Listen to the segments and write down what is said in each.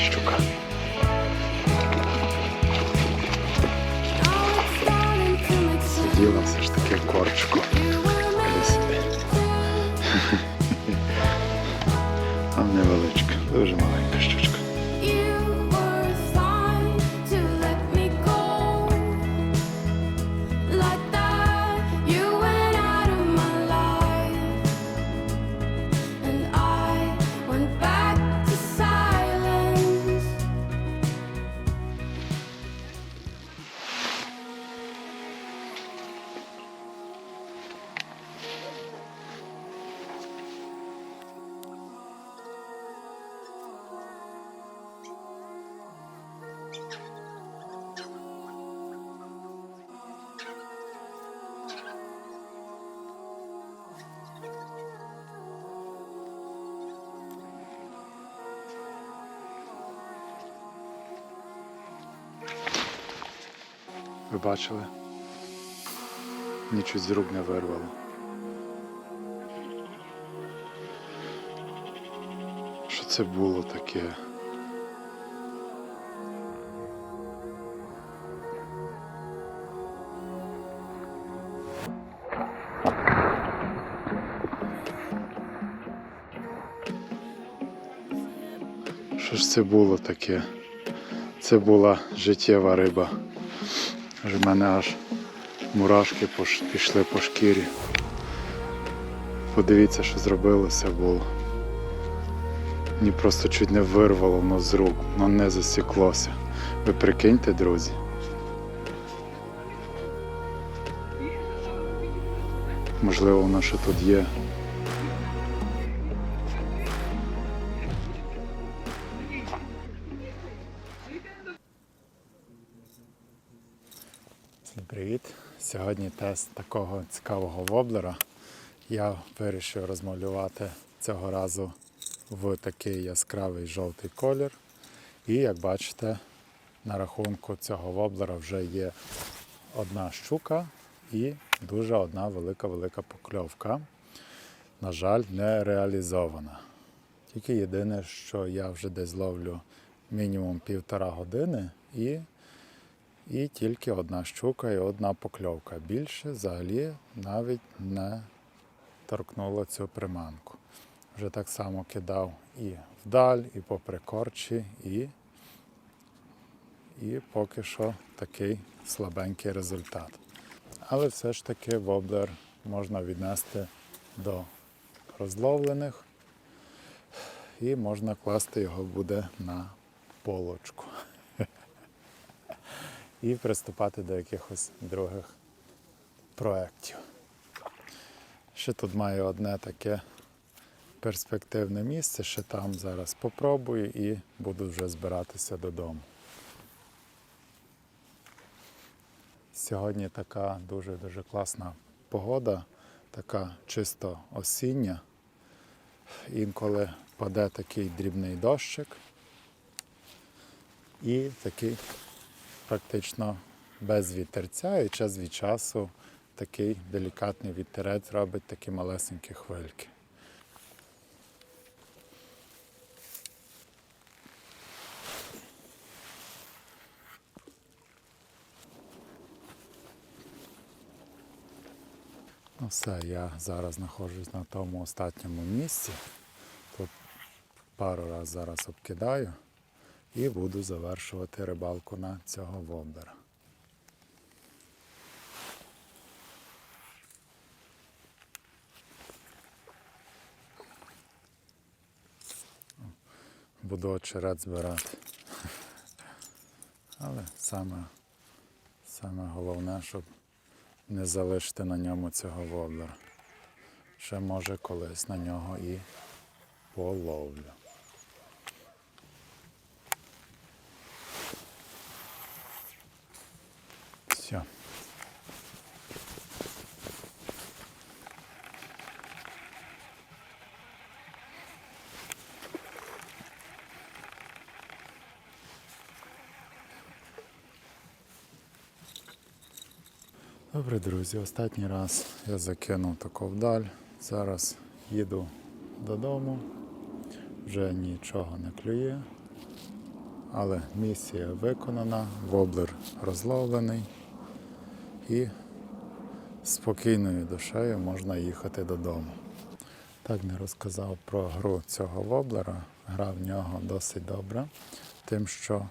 щука. Сиділа все ж таки в. А невеличка, дуже маленька бачили? Нічого з рук не вирвало. Що це було таке? Що ж це було таке? Це була життєва риба. Аж в мене аж мурашки пішли по шкірі. Подивіться, що зробилося було. Мені просто чуть не вирвало воно з рук, воно не засіклося. Ви прикиньте, друзі. Можливо, воно ще тут є. Сьогодні тест такого цікавого воблера. Я вирішив розмалювати цього разу в такий яскравий жовтий колір. І як бачите, на рахунку цього воблера вже є одна щука і дуже одна велика-велика покльовка. На жаль, не реалізована. Тільки єдине, що я вже десь ловлю мінімум півтора години і і тільки одна щука і одна покльовка. Більше взагалі навіть не торкнуло цю приманку. Вже так само кидав і вдаль, і попри корчі, і, і поки що такий слабенький результат. Але все ж таки воблер можна віднести до розловлених і можна класти його буде на полочку і приступати до якихось других проєктів. Ще тут маю одне таке перспективне місце, ще там зараз попробую і буду вже збиратися додому. Сьогодні така дуже-дуже класна погода, така чисто осіння. Інколи паде такий дрібний дощик і такий практично без вітерця і час від часу такий делікатний вітерець робить такі малесенькі хвильки. Ну все, я зараз знаходжусь на тому останньому місці. Тут пару разів зараз обкидаю і буду завершувати рибалку на цього воблера. Буду очерет збирати. Але саме, саме головне, щоб не залишити на ньому цього воблера. Ще може колись на нього і половлю. Все. Добре, друзі, останній раз я закинув таку вдаль. Зараз їду додому, вже нічого не клює. але місія виконана, воблер розловлений і спокійною душею можна їхати додому. Так не розказав про гру цього воблера. Гра в нього досить добра, тим, що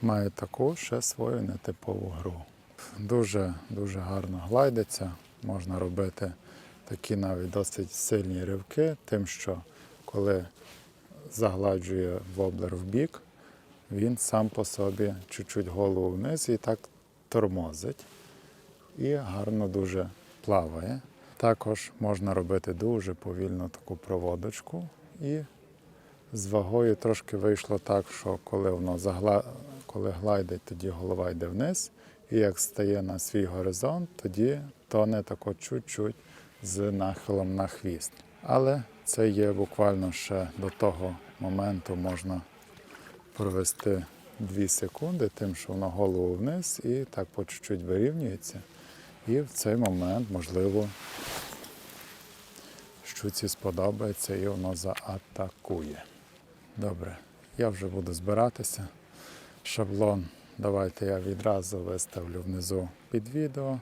має таку ще свою нетипову гру. Дуже дуже гарно глайдиться. Можна робити такі навіть досить сильні ривки, тим, що коли загладжує воблер в бік, він сам по собі чуть-чуть голову вниз і так тормозить. І гарно дуже плаває. Також можна робити дуже повільно таку проводочку. І з вагою трошки вийшло так, що коли воно загла... коли глайдить, тоді голова йде вниз. І як стає на свій горизонт, тоді тоне тако чуть-чуть з нахилом на хвіст. Але це є буквально ще до того моменту можна провести 2 секунди, тим, що воно голову вниз і так по чуть-чуть вирівнюється. І в цей момент, можливо, щуці сподобається і воно заатакує. Добре, я вже буду збиратися. Шаблон давайте я відразу виставлю внизу під відео.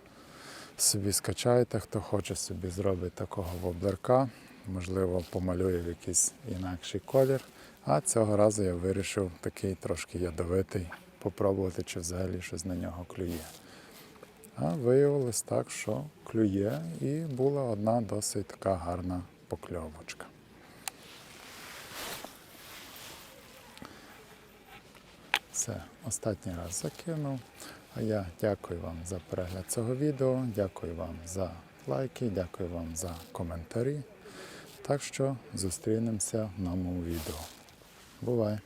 Собі скачайте, хто хоче собі зробити такого воблерка. Можливо, помалює в якийсь інакший колір. А цього разу я вирішив такий трошки ядовитий попробувати, чи взагалі щось на нього клює. А виявилось так, що клює, і була одна досить така гарна покльовочка. Все, останній раз закинув. А я дякую вам за перегляд цього відео, дякую вам за лайки, дякую вам за коментарі. Так що зустрінемося в новому відео. Бувай!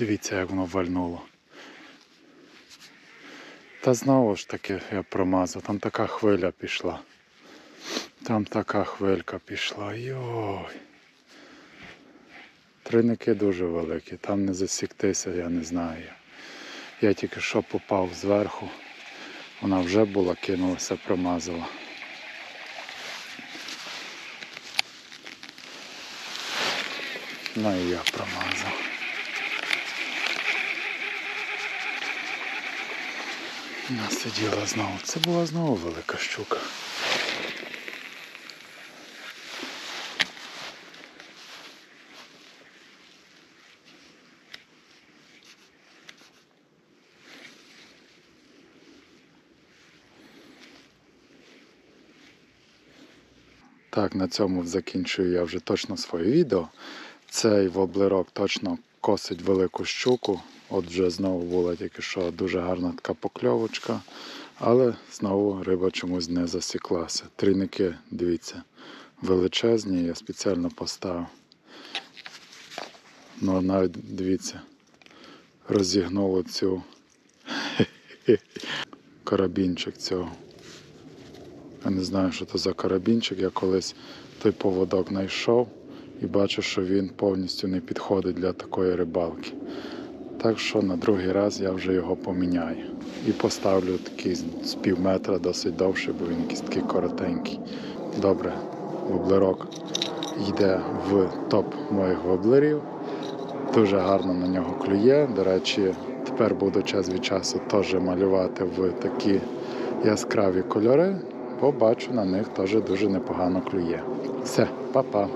Дивіться, як воно вальнуло. Та знову ж таки я промазав, там така хвиля пішла. Там така хвилька пішла. Йой. Триники дуже великі, там не засіктися, я не знаю. Я тільки що попав зверху. Вона вже була, кинулася, промазала. Ну і я промазав. Вона сиділа знову. Це була знову велика щука. Так, на цьому закінчую я вже точно своє відео. Цей воблерок точно косить велику щуку. От вже знову була тільки що дуже гарна така покльовочка, але знову риба чомусь не засіклася. Трійники, дивіться, величезні, я спеціально поставив. Ну, навіть дивіться, розігнуло цю карабінчик цього. Я не знаю, що це за карабінчик. Я колись той поводок знайшов і бачу, що він повністю не підходить для такої рибалки. Так що на другий раз я вже його поміняю. І поставлю такий з пів метра досить довший, бо він якийсь такий коротенький. Добре, воблерок йде в топ моїх воблерів. Дуже гарно на нього клює. До речі, тепер буду час від часу теж малювати в такі яскраві кольори, бо бачу на них теж дуже непогано клює. Все, па-па.